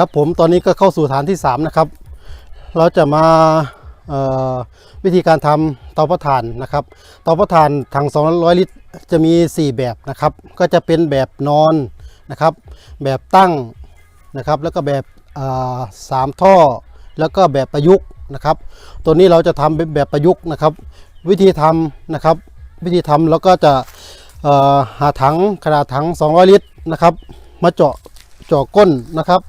ครับผมตอนนี้ก็เข้าสู่ฐานที่ 3 นะครับ เราจะมาวิธีการทำเตาเผาถ่านนะครับ เตาเผาถ่านถัง 200 ลิตรจะมี 4 แบบนะครับ ก็จะเป็นแบบนอนนะครับ แบบตั้งนะครับ แล้วก็แบบสามท่อ แล้วก็แบบประยุกต์นะครับ ตัวนี้เราจะทำเป็นแบบประยุกต์นะครับ วิธีทำนะครับ วิธีทำเราก็จะหาถังขนาดถัง 200 ลิตรนะครับ มาเจาะเจาะก้นนะครับ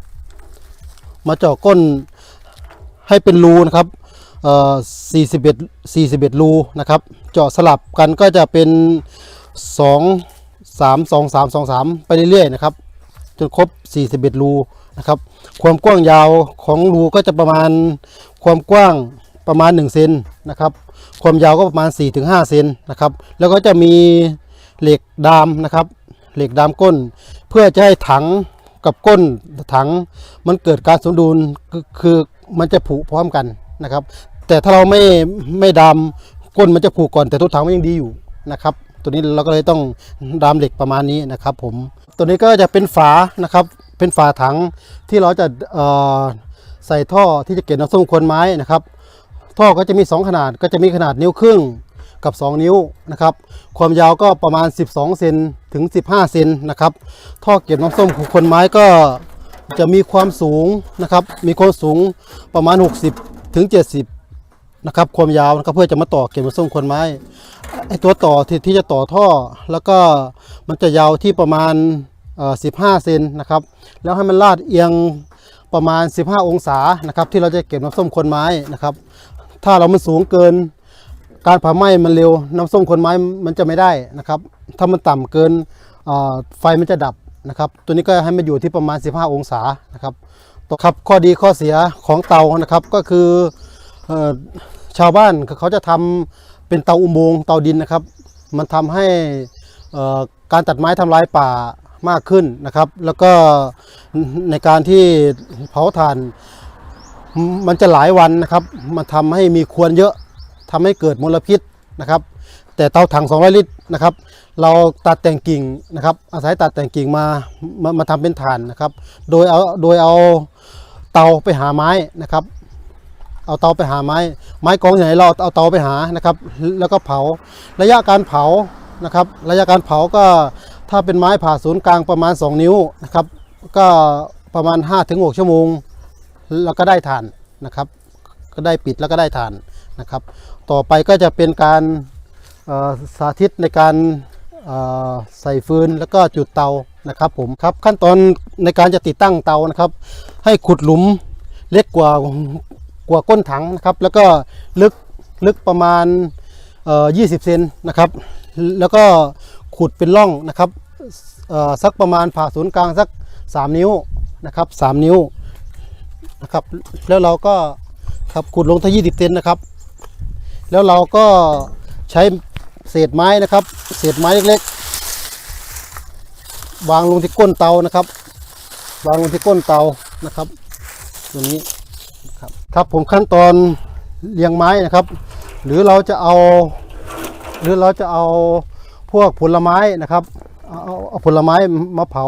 มาเจาะก้นให้เป็นรูนะครับเอ่อ41 41 รูนะครับ เจาะสลับกันก็จะเป็น 2 3 2 3 2 3 ไปเรื่อยๆนะครับ จนครบ 41 รูนะครับ ความกว้างยาวของรูก็จะประมาณความกว้างประมาณ 1 เซนนะครับ ความยาวก็ประมาณ 4-5 เซนนะครับ แล้วก็จะมีเหล็กดามนะครับ เหล็กดามก้น เพื่อจะให้ถัง กับก้นถัง มันเกิดการสมดุลคือมันจะผุพร้อมกันนะครับ แต่ถ้าเราไม่ไม่ดามก้นมันจะผุก่อนแต่ตัวถังมันยังดีอยู่นะครับ ตัวนี้เราก็เลยต้องดามเหล็กประมาณนี้นะครับ ผมตัวนี้ก็จะเป็นฝานะครับ เป็นฝาถังที่เราจะใส่ท่อที่จะเก็บน้ำส้มควนไม้นะครับ ท่อก็จะมี 2 ขนาดก็จะมีขนาดนิ้วครึ่ง กับ 2 นิ้วนะครับ ความยาวก็ประมาณ 12 เซนถึง 15 เซนนะครับ ท่อเก็บน้ำส้มของคนไม้ก็จะมีความสูงนะครับ มีความสูงประมาณ 60 ถึง 70 นะครับ ความยาวนะครับเพื่อจะมาต่อเก็บน้ำส้มคนไม้ไอตัวต่อที่ที่จะต่อท่อ แล้วก็มันจะยาวที่ประมาณเอ่อ15 เซนนะครับ แล้วให้มันลาดเอียงประมาณ 15 องศานะครับ ที่เราจะเก็บน้ำส้มคนไม้นะครับ ถ้าเรามันสูงเกิน การเผาไหม้มันเร็ว น้ำส้มคนไม้มันจะไม่ได้นะครับ ถ้ามันต่ำเกินไฟมันจะดับนะครับ ตัวนี้ก็ให้มันอยู่ที่ประมาณ 15 องศานะครับตครับข้อดีข้อเสียของเตานะครับก็คืออชาวบ้านเขาจะทำเป็นเตาอุโมงค์เตาดินนะครับ มันทำให้การตัดไม้ทำลายป่ามากขึ้นนะครับ แล้วก็ในการที่เผาถ่านมันจะหลายวันนะครับ มันทำให้มีควนเยอะ ทำให้เกิดมลพิษนะครับ แต่เตาถัง 200 ลิตรนะครับ เราตัดแต่งกิ่งนะครับ อาศัยตัดแต่งกิ่งมามามาทำเป็นถ่านนะครับ โดยเอาโดยเอาเตาไปหาไม้นะครับ เอาเตาไปหาไม้ ไม้กองที่ไหนเราเอาเตาไปหานะครับ แล้วก็เผาระยะการเผานะครับ ระยะการเผาก็ถ้าเป็นไม้ผ่าศูนย์กลางประมาณ 2 นิ้วนะครับ ก็ประมาณ 5-6 ชั่วโมง แล้วก็ได้ถ่านนะครับ ก็ได้ปิดแล้วก็ได้ถ่านนะครับ ต่อไปก็จะเป็นการสาธิตในการใส่ฟืนแล้วก็จุดเตานะครับผมครับขั้นตอนในการจะติดตั้งเตานะครับ ให้ขุดหลุมเล็กกว่ากว่าก้นถังนะครับ แล้วก็ลึกลึกประมาณเอ่อ20เซนนะครับ แล้วก็ขุดเป็นร่องนะครับสักประมาณผ่าศูนย์กลางสัก 3 นิ้วนะครับ3นิ้วนะครับ แล้วเราก็ครับขุดลงที่20เซนนะครับ แล้วเราก็ใช้เศษไม้นะครับ เศษไม้เล็กๆ วางลงที่ก้นเตานะครับ วางลงที่ก้นเตานะครับตัวนี้ครับครับผมขั้นตอนเรียงไม้นะครับ หรือเราจะเอา หรือเราจะเอาพวกผลไม้นะครับเอาเอาผลไม้มาเผา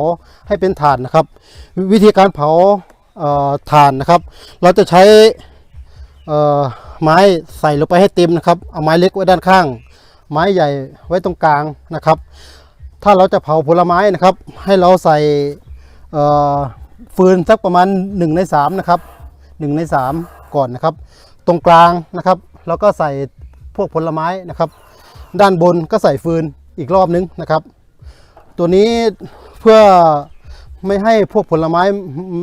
ให้เป็นถ่านนะครับ วิธีการเผาถ่านนะครับ เราจะใช้ ไม้ใส่ลงไปให้เต็มนะครับ เอาไม้เล็กไว้ด้านข้าง ไม้ใหญ่ไว้ตรงกลางนะครับ ถ้าเราจะเผาผลไม้นะครับ ให้เราใส่ฟืนสักประมาณ1ใน3นะครับ1ใน3 ก่อนนะครับ ตรงกลางนะครับ แล้วก็ใส่พวกผลไม้นะครับ ด้านบนก็ใส่ฟืนอีกรอบนึงนะครับ ตัวนี้เพื่อไม่ให้พวกผลไม้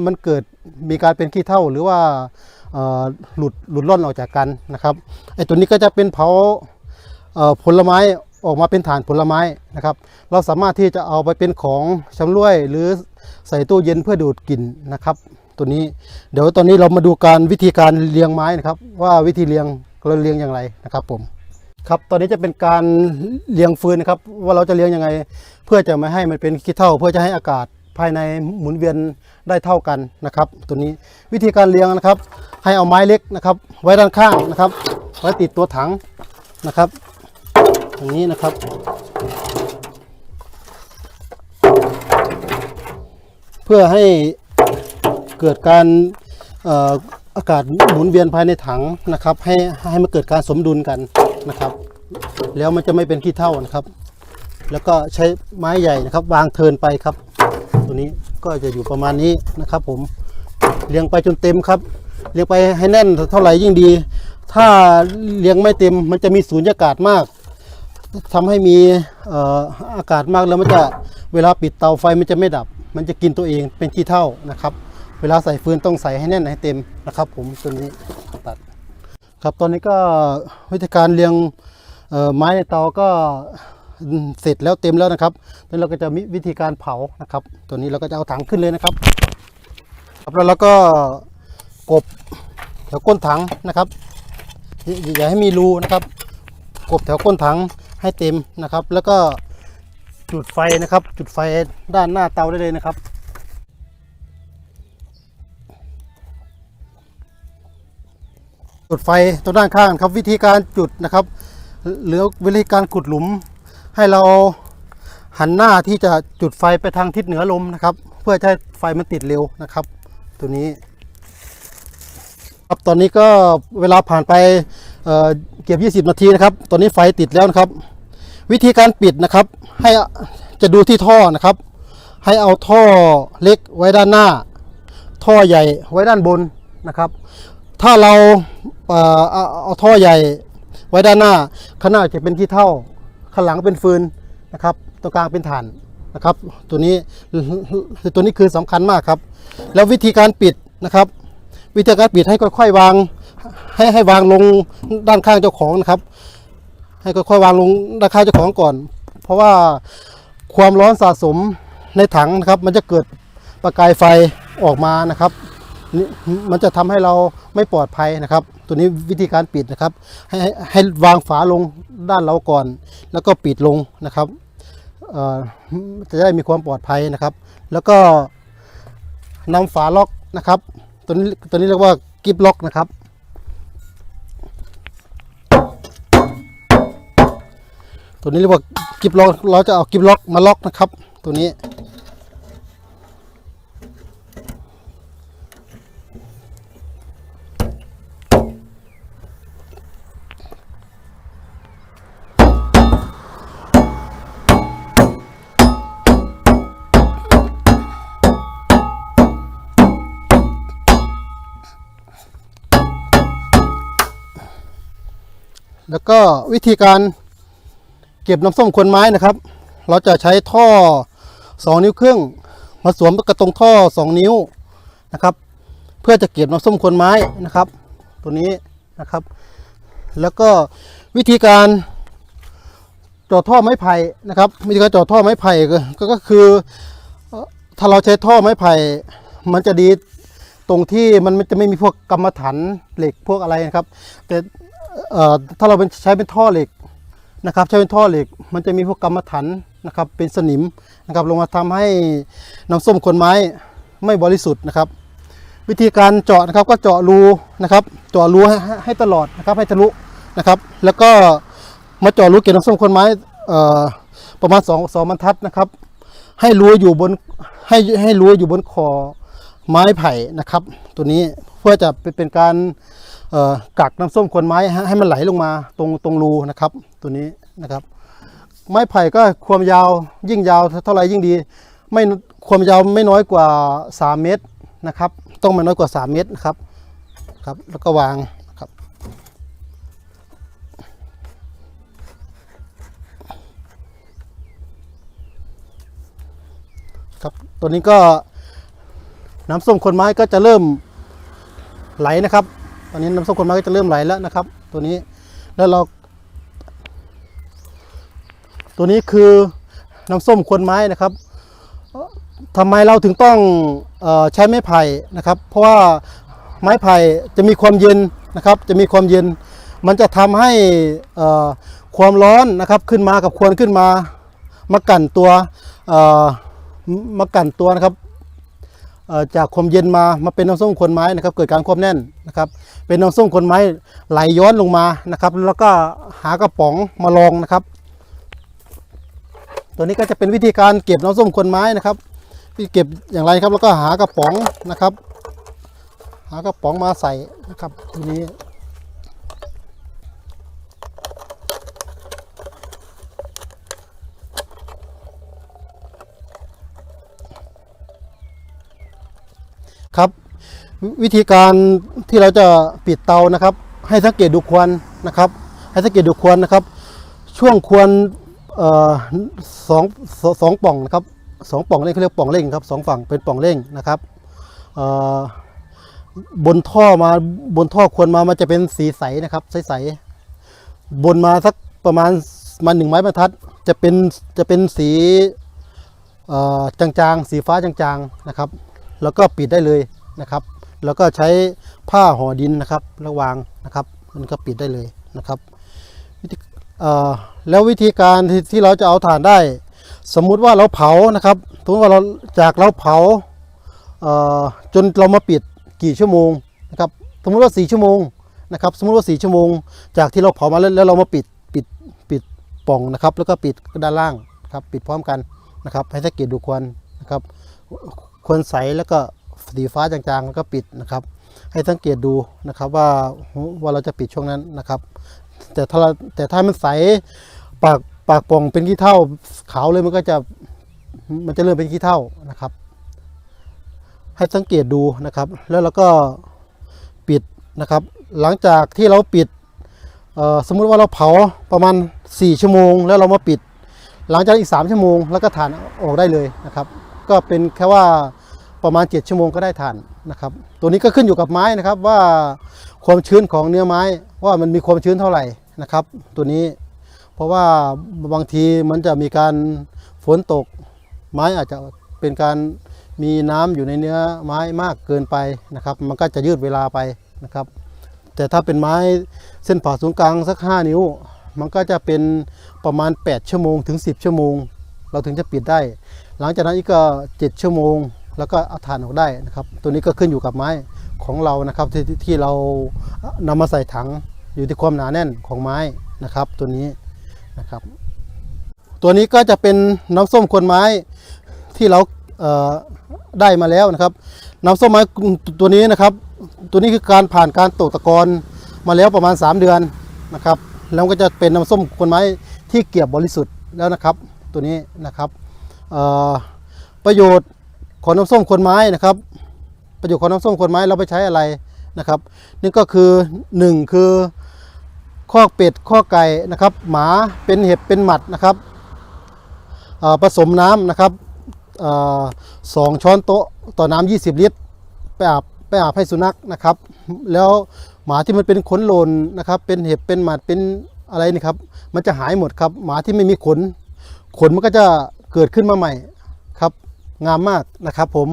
มันเกิดมีการเป็นขี้เถ้าหรือว่า หลุดหลุดล่อนออกจากกันนะครับไอ้ตัวนี้ก็จะเป็นเผาเผลไม้ออกมาเป็นฐานผลไม้นะครับ เราสามารถที่จะเอาไปเป็นของชำร่วยหรือใส่ตู้เย็นเพื่อดูดกลิ่นนะครับ ตัวนี้เดี๋ยวตอนนี้เรามาดูการวิธีการเรียงไม้นะครับ ว่าวิธีเรียงเราเรียงอย่างไรนะครับผมครับตอนนี้จะเป็นการเลี้ยงฟืนนะครับ ว่าเราจะเลี้ยงยังไง เพื่อจะไม่ให้มันเป็นขี้เถ้าเพื่อจะให้อากาศ ภายในหมุนเวียนได้เท่ากันนะครับ ตัวนี้วิธีการเลี้ยงนะครับ ให้เอาไม้เล็กนะครับ ไว้ด้านข้างนะครับ ไว้ติดตัวถังนะครับอย่างนี้นะครับ เพื่อให้เกิดการอากาศหมุนเวียนภายในถังนะครับ ให้ให้มันเกิดการสมดุลกันนะครับ แล้วมันจะไม่เป็นขี้เท่านะครับ แล้วก็ใช้ไม้ใหญ่นะครับ วางเทินไปครับ นี้ก็จะอยู่ประมาณนี้นะครับ ผมเรียงไปจนเต็มครับเรียงไปให้แน่นเท่าไหร่ยิ่งดี ถ้าเรียงไม่เต็มมันจะมีสูญญากาศมากทำให้มีอากาศมากแล้วมันจะเวลาปิดเตาไฟมันจะไม่ดับ มันจะกินตัวเองเป็นขี้เท่านะครับ เวลาใส่ฟืนต้องใส่ให้แน่นให้เต็มนะครับ ผมตัวนี้ตัด ครับตอนนี้ก็วิธีการเรียงไม้ในเตาก็ เสร็จแล้วเต็มแล้วนะครับแล้วเราก็จะมีวิธีการเผานะครับ ตัวนี้เราก็จะเอาถังขึ้นเลยนะครับครับแล้วเราก็กบแถวก้นถังนะครับอย่าให้มีรูนะครับ กบแถวก้นถังให้เต็มนะครับ แล้วก็จุดไฟนะครับ จุดไฟด้านหน้าเตาได้เลยนะครับจุดไฟตรงด้านข้างครับวิธีการจุดนะครับหรือวิธีการขุดหลุม ให้เราหันหน้าที่จะจุดไฟไปทางทิศเหนือลมนะครับ เพื่อให้ไฟมันติดเร็วนะครับ ตัวนี้ครับตอนนี้ก็เวลาผ่านไปเอ่อเกือบ20 นาทีนะครับ ตอนนี้ไฟติดแล้วนะครับ วิธีการปิดนะครับ ให้จะดูที่ท่อนะครับ ให้เอาท่อเล็กไว้ด้านหน้า ท่อใหญ่ไว้ด้านบนนะครับ ถ้าเราเอ่อเอาเอาท่อใหญ่ไว้ด้านหน้าข้างหน้าจะเป็นขี้เท่า ข้างหลังเป็นฟืนนะครับตรงกลางเป็นถ่านนะครับ ตัวนี้ตัวนี้คือสำคัญมากครับ แล้ววิธีการปิดนะครับ วิธีการปิดให้ค่อย ๆ วาง ให้ให้วางลงด้านข้างเจ้าของนะครับ ให้ค่อยๆวางลงด้านข้างเจ้าของก่อน เพราะว่าความร้อนสะสมในถังนะครับ มันจะเกิดประกายไฟออกมานะครับ นี่มันจะทำให้เราไม่ปลอดภัยนะครับ ตัวนี้วิธีการปิดนะครับ ให้ให้วางฝาลงด้านเราก่อน แล้วก็ปิดลงนะครับจะได้มีความปลอดภัยนะครับ แล้วก็นำฝาล็อกนะครับ ตัวนี้ตัวนี้เรียกว่ากิฟล็อกนะครับ ตัวนี้เรียกว่ากิฟล็อก เราจะเอากิฟล็อกมาล็อกนะครับ ตัวนี้ แล้วก็วิธีการเก็บน้ำส้มควนไม้นะครับ เราจะใช้ท่อ 2 นิ้วครึ่ง มาสวมกระตรงท่อ 2 นิ้วนะครับ เพื่อจะเก็บน้ำส้มควนไม้นะครับ ตัวนี้นะครับ แล้วก็วิธีการจาะท่อไม้ไผ่นะครับวิธีการจาะท่อไม้ไผ่ก็ก็คือถ้าเราใช้ท่อไม้ไผ่มันจะดีตรงที่มันจะไม่มีพวกกรรมฐานเหล็กพวกอะไรนะครับ แต่ ถ้าเราเป็นใช้เป็นท่อเหล็กนะครับ ใช้เป็นท่อเหล็ก มันจะมีพวกกรรมฐานนะครับ เป็นสนิมนะครับ ลงมาทำให้น้ำส้มคนไม้ไม่บริสุทธิ์นะครับ วิธีการเจาะนะครับก็เจาะรูนะครับ เจาะรูให้ให้ตลอดนะครับ ให้ทะลุนะครับ แล้วก็มาเจาะรูเก็บน้ำส้มคนไม้ประมาณ2 2บรรทัดนะครับ ให้รูอยู่บนให้ให้รูอยู่บนคอไม้ไผ่นะครับ ตัวนี้เพื่อจะเป็นการ กักน้ำส้มควนไม้ให้มันไหลลงมาตรงตรงรูนะครับ ตัวนี้นะครับ ไม้ไผ่ก็ความยาวยิ่งยาวเท่าไหร่ยิ่งดี ไม่ความยาวไม่น้อยกว่า 3 เมตรนะครับ ต้องไม่น้อยกว่า 3 เมตรนะครับครับแล้วก็วางครับ ครับตัวนี้ก็น้ำส้มคนไม้ก็จะเริ่มไหลนะครับ อนนี้น้ำส้มคนไม้ก็จะเริ่มไหลแล้วนะครับ ตัวนี้แล้วเรา ตัวนี้คือน้ำส้มควนไม้นะครับทำไมเราถึงต้องออใช้ไม้ไผ่นะครับ เพราะว่าไม้ไผ่จะมีความเย็นนะครับ จะมีความเย็น มันจะทำให้ความร้อนนะครับขึ้นมากับควนขึ้นมามากั่นตัวมากั่นตัวนะครับ จากความเย็นมามาเป็นน้ำส้มควนไม้นะครับเกิดการควบแน่นนะครับเป็นน้ำส้มควนไม้ไหลย้อนลงมานะครับ แล้วก็หากระป๋องมาลองนะครับ ตัวนี้ก็จะเป็นวิธีการเก็บน้ำส้มควนไม้นะครับพี่เก็บอย่างไรครับแล้วก็หากระป๋องนะครับ หากระป๋องมาใส่นะครับทีนี้ ครับ วิธีการที่เราจะปิดเตานะครับ ให้สังเกตดูควันนะครับ ให้สังเกตดูควันนะครับ ช่วงควันสองสองป่องนะครับสองป่องเร่งเขาเรียกป่องเร่งครับสองฝั่งเป็นป่องเร่งนะครับบนท่อมาบนท่อควนมามันจะเป็นสีใสนะครับ ใสๆบนมาสักประมาณมาหนึ่งไม้บรรทัด จะเป็นจะเป็นสีจางๆ สีฟ้าจางๆนะครับ แล้วก็ปิดได้เลยนะครับ แล้วก็ใช้ผ้าห่อดินนะครับระวางนะครับมันก็ปิดได้เลยนะครับแล้ววิธีการที่ที่เราจะเอาถ่านได้ สมมุติว่าเราเผานะครับสมมติว่าเราจากเราเผาเจนเรามาปิดกี่ชั่วโมงนะครับสมมุติว่า 4 ชั่วโมงนะครับสมมุติว่า 4 ชั่วโมง จากที่เราเผามาแล้วแล้วเรามาปิดปิดปิดป่องนะครับ แล้วก็ปิดด้านล่างครับปิดพร้อมกันนะครับให้สังเกตดูควันนะครับ ควรใสแล้วก็สีฟ้าจางๆแล้วก็ปิดนะครับ ให้สังเกตดูนะครับว่าว่าเราจะปิดช่วงนั้นนะครับ แต่ถ้าแต่ถ้ามันใสปากปากป่องเป็นขี้เท่าขาวเลยมันก็จะมันจะเริ่มเป็นขี้เท่านะครับ ให้สังเกตดูนะครับ แล้วเราก็ปิดนะครับ หลังจากที่เราปิดสมมุติว่าเราเผาประมาณ 4 ชั่วโมง แล้วเรามาปิด หลังจากอีก 3 ชั่วโมง แล้วก็ถ่านออกได้เลยนะครับ ก็เป็นแค่ว่าประมาณ 7 ชั่วโมงก็ได้ถ่านนะครับ ตัวนี้ก็ขึ้นอยู่กับไม้นะครับว่าความชื้นของเนื้อไม้ว่ามันมีความชื้นเท่าไหร่นะครับ ตัวนี้เพราะว่าบางทีมันจะมีการฝนตก ไม้อาจจะเป็นการมีน้ำอยู่ในเนื้อไม้มากเกินไปนะครับ มันก็จะยืดเวลาไปนะครับ แต่ถ้าเป็นไม้เส้นผ่าศูนย์กลางสัก 5 นิ้ว มันก็จะเป็นประมาณ 8 ชั่วโมงถึง 10 ชั่วโมง เราถึงจะปิดได้ หลังจากนั้นอีกก็7ชั่วโมง แล้วก็เอาถ่านออกได้นะครับ ตัวนี้ก็ขึ้นอยู่กับไม้ของเรานะครับที่ที่ที่เรานำมาใส่ถังอยู่ที่ความหนาแน่นของไม้นะครับ ตัวนี้นะครับ ตัวนี้ก็จะเป็นน้ำส้มควนไม้ที่เราเได้มาแล้วนะครับ น้ำส้มไม้ตัวนี้นะครับ ตัวนี้คือการผ่านการตกตะกอนมาแล้วประมาณ 3 เดือนนะครับ แล้วก็จะเป็นน้ำส้มควนไม้ที่เกลียบบริสุทธิ์แล้วนะครับ ตัวนี้นะครับ ประโยชน์ของน้ำส้มคนไม้นะครับ ประโยชน์ของน้ำส้มคนไม้เราไปใช้อะไรนะครับนี่ก็คือหนึ่งคือข้อกเป็ดข้อกไก่นะครับ หมาเป็นเห็บเป็นหมัดนะครับผสมน้ำนะครับสองช้อนโต๊ะต่อน้ำ20 ลิตร ไปอาบไปอาบให้สุนัขนะครับ แล้วหมาที่มันเป็นขนโลนนะครับ เป็นเห็บเป็นหมัดเป็นอะไรนี่ครับ มันจะหายหมดครับ หมาที่ไม่มีขน ขนมันก็จะ เกิดขึ้นมาใหม่ครับ งามมากนะครับผม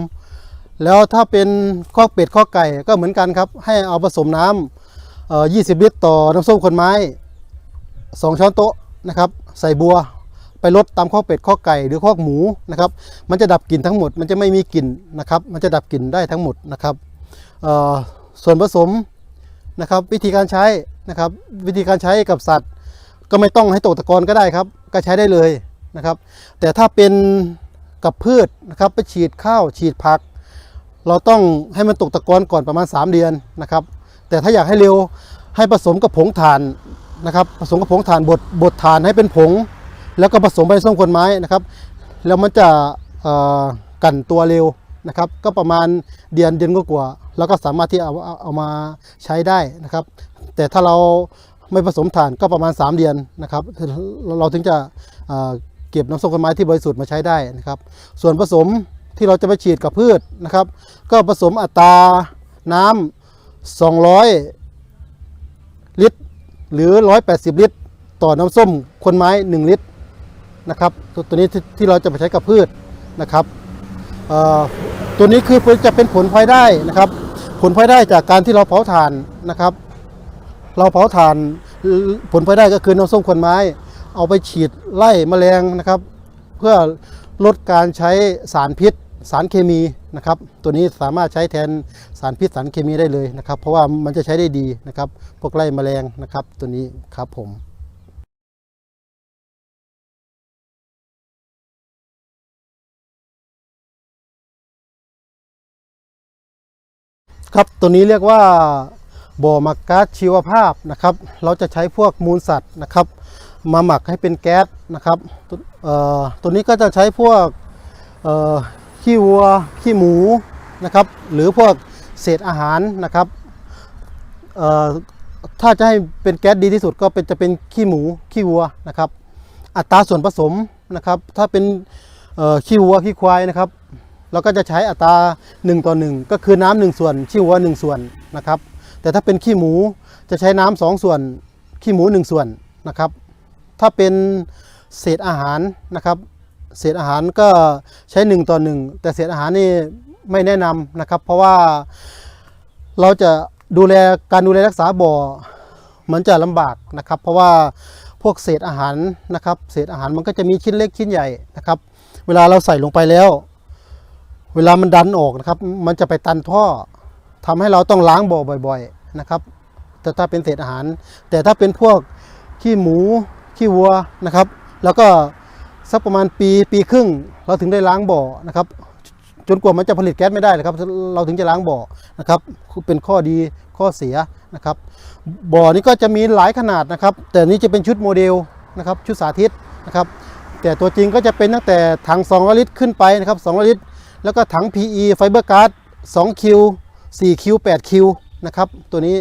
แล้วถ้าเป็นข้อกเป็ดข้อกไก่ก็เหมือนกันครับ ให้เอาผสมน้ำเอ่อ20 ลิตรต่อน้ำส้มคนไม้ 2 ช้อนโต๊ะนะครับ ใส่บัวไปลดตามข้อเป็ดข้อไก่หรือข้อหมูนะครับ มันจะดับกลิ่นทั้งหมด มันจะไม่มีกลิ่นนะครับ มันจะดับกลิ่นได้ทั้งหมดนะครับส่วนผสมนะครับ วิธีการใช้นะครับ วิธีการใช้กับสัตว์ ก็ไม่ต้องให้ตกตะกอนก็ได้ครับ ก็ใช้ได้เลย นะครับ แต่ถ้าเป็นกับพืชนะครับไปฉีดข้าวฉีดผัก เราต้องให้มันตกตะกอนก่อนประมาณ 3 เดือนนะครับ แต่ถ้าอยากให้เร็วให้ผสมกับผงถ่านนะครับ ผสมกับผงถ่านบดบดถ่านให้เป็นผง แล้วก็ผสมไปในส้มคนไม้นะครับ แล้วมันจะเอ่อกันตัวเร็วนะครับ ก็ประมาณเดือนเดือนก็กว่าๆแล้วก็สามารถที่เอาเอาเอามาใช้ได้นะครับ แต่ถ้าเราไม่ผสมถ่านก็ประมาณ 3 เดือนนะครับ เราถึงจะ เก็บน้ำส้มคนไม้ที่บริสุทธิ์มาใช้ได้นะครับ ส่วนผสมที่เราจะไปฉีดกับพืชนะครับ ก็ผสมอัตราน้ำ200 ลิตร หรือ 180 ลิตร ต่อน้ำส้มคนไม้ 1 ลิตรนะครับ ตัวนี้ที่ที่เราจะไปใช้กับพืชนะครับตัวนี้คือจะเป็นผลพลอยได้นะครับ ผลพลอยได้จากการที่เราเผาถ่านนะครับ เราเผาถ่านผลพลอยได้ก็คือน้ำส้มคนไม้ เอาไปฉีดไล่แมลงนะครับ เพื่อลดการใช้สารพิษสารเคมีนะครับ ตัวนี้สามารถใช้แทนสารพิษสารเคมีได้เลยนะครับ เพราะว่ามันจะใช้ได้ดีนะครับ พวกไล่แมลงนะครับ ตัวนี้ครับผมครับตัวนี้เรียกว่าบ่อมักกาชีวภาพนะครับ เราจะใช้พวกมูลสัตว์นะครับ มาหมักให้เป็นแก๊สนะครับตัวนี้ก็จะใช้พวกขี้วัวขี้หมูนะครับ หรือพวกเศษอาหารนะครับถ้าจะให้เป็นแก๊สดีที่สุดก็เป็นจะเป็นขี้หมูขี้วัวนะครับ อัตราส่วนผสมนะครับ ถ้าเป็นขี้วัวขี้ควายนะครับ เราก็จะใช้อัตรา 1 ต่อ 1 ก็คือน้ำหนึ่งส่วนขี้วัวหนึ่งส่วนนะครับ แต่ถ้าเป็นขี้หมูจะใช้น้ำสองส่วนขี้หมูหนึ่งส่วนนะครับ ถ้าเป็นเศษอาหารนะครับ เศษอาหารก็ใช้ 1 ต่อ 1 แต่เศษอาหารนี่ไม่แนะนำนะครับ เพราะว่าเราจะดูแลการดูแลรักษาบ่อมันจะลำบากนะครับ เพราะว่าพวกเศษอาหารนะครับ เศษอาหารมันก็จะมีชิ้นเล็กชิ้นใหญ่นะครับ เวลาเราใส่ลงไปแล้ว เวลามันดันออกนะครับ มันจะไปตันท่อทำให้เราต้องล้างบ่อบ่อย ๆนะครับ แต่ถ้าเป็นเศษอาหาร แต่ถ้าเป็นพวกขี้หมู ขี้วัวนะครับ แล้วก็สักประมาณปีปีครึ่ง เราถึงได้ล้างบ่อนะครับ จนกว่ามันจะผลิตแก๊สไม่ได้นะครับ เราถึงจะล้างบ่อนะครับเป็นข้อดีข้อเสียนะครับ บ่อนี้ก็จะมีหลายขนาดนะครับ แต่นี้จะเป็นชุดโมเดลนะครับ ชุดสาธิตนะครับ แต่ตัวจริงก็จะเป็นตั้งแต่ถัง2ลิตรขึ้นไปนะครับ2ลิตร แล้วก็ถัง PE ไฟเบอร์การ์ด2คิว4คิว8คิวนะครับ ตัวนี้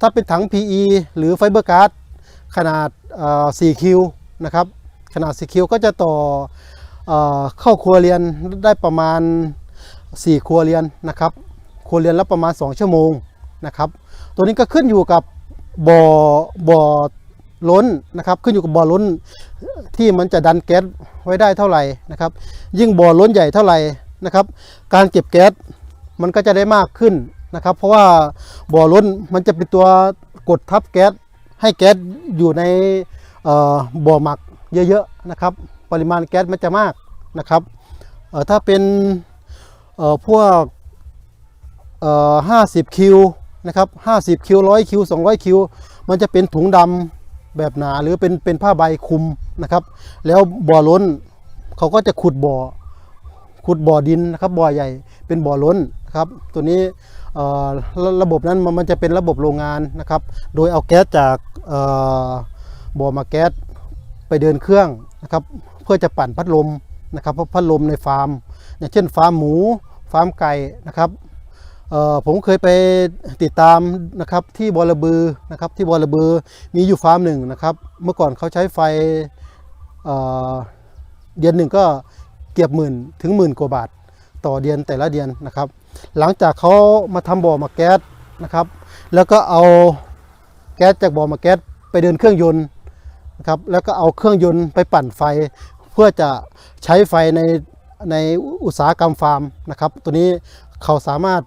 ถ้าเป็นถัง PE หรือไฟเบอร์การ์ด ขนาด4คิวนะครับขนาด4คิวก็จะต่อเอเข้าครัวเรือนได้ประมาณ 4 ครัวเรือนนะครับครัวเรือนละประมาณ 2 ชั่วโมงนะครับ ตัวนี้ก็ขึ้นอยู่กับบ่อบ่อล้นนะครับ ขึ้นอยู่กับบ่อล้นที่มันจะดันแก๊สไว้ได้เท่าไหร่นะครับ ยิ่งบ่อล้นใหญ่เท่าไหร่นะครับ การเก็บแก๊สมันก็จะได้มากขึ้นนะครับ เพราะว่าบ่อล้นมันจะเป็นตัวกดทับแก๊ส ให้แก๊สอยู่ในบ่อหมักเยอะๆนะครับ ปริมาณแก๊สมันจะมากนะครับถ้าเป็นพวกเอ่อ50คิวนะครับ50คิว100คิว200คิวมันจะเป็นถุงดำแบบหนาหรือเป็นเป็นผ้าใบคลุมนะครับ แล้วบ่อล้นเขาก็จะขุดบ่อขุดบ่อดินนะครับบ่อใหญ่เป็นบ่อล้นนะครับตัวนี้ระบบนั้นมันจะเป็นระบบโรงงานนะครับ โดยเอาแก๊สจาก บ่อมาแก๊สไปเดินเครื่องนะครับเพื่อจะปั่นพัดลมนะครับเพราะพัดลมในฟาร์ม อย่างเช่นฟาร์มหมูฟาร์มไก่นะครับผมเคยไปติดตามนะครับที่บอระบือนะครับที่บอระบือมีอยู่ฟาร์มหนึ่งนะครับเมื่อก่อนเขาใช้ไฟเเดือนหนึ่งก็เกือบหมื่นถึงหมื่นกว่าบาท ต่อเดือนแต่ละเดือนนะครับ หลังจากเขามาทำบ่อมาแก๊สนะครับ แล้วก็เอา แก๊สจากบ่อมาแก๊สไปเดินเครื่องยนต์นะครับแล้วก็เอาเครื่องยนต์ไปปั่นไฟ เพื่อจะใช้ไฟในในอุตสาหกรรมฟาร์มนะครับ ตัวนี้เขาสามารถ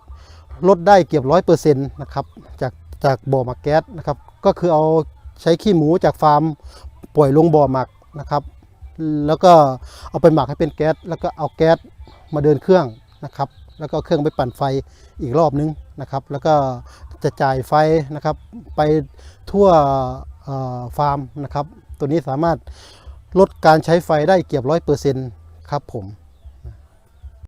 ลดได้เกือบร้อยเปอร์เซ็นต์นะครับจากจากบ่อหมักแก๊สนะครับก็คือเอาใช้ขี้หมูจากฟาร์มปล่อยลงบ่อหมักนะครับ แล้วก็เอาไปหมักให้เป็นแก๊สแล้วก็เอาแก๊สมาเดินเครื่องนะครับ แล้วก็เอาเครื่องไปปั่นไฟอีกรอบนึงนะครับ แล้วก็ จะจ่ายไฟนะครับไปทั่วฟาร์มนะครับ ตัวนี้สามารถลดการใช้ไฟได้เกือบร้อยเปอร์เซ็นต์ครับผม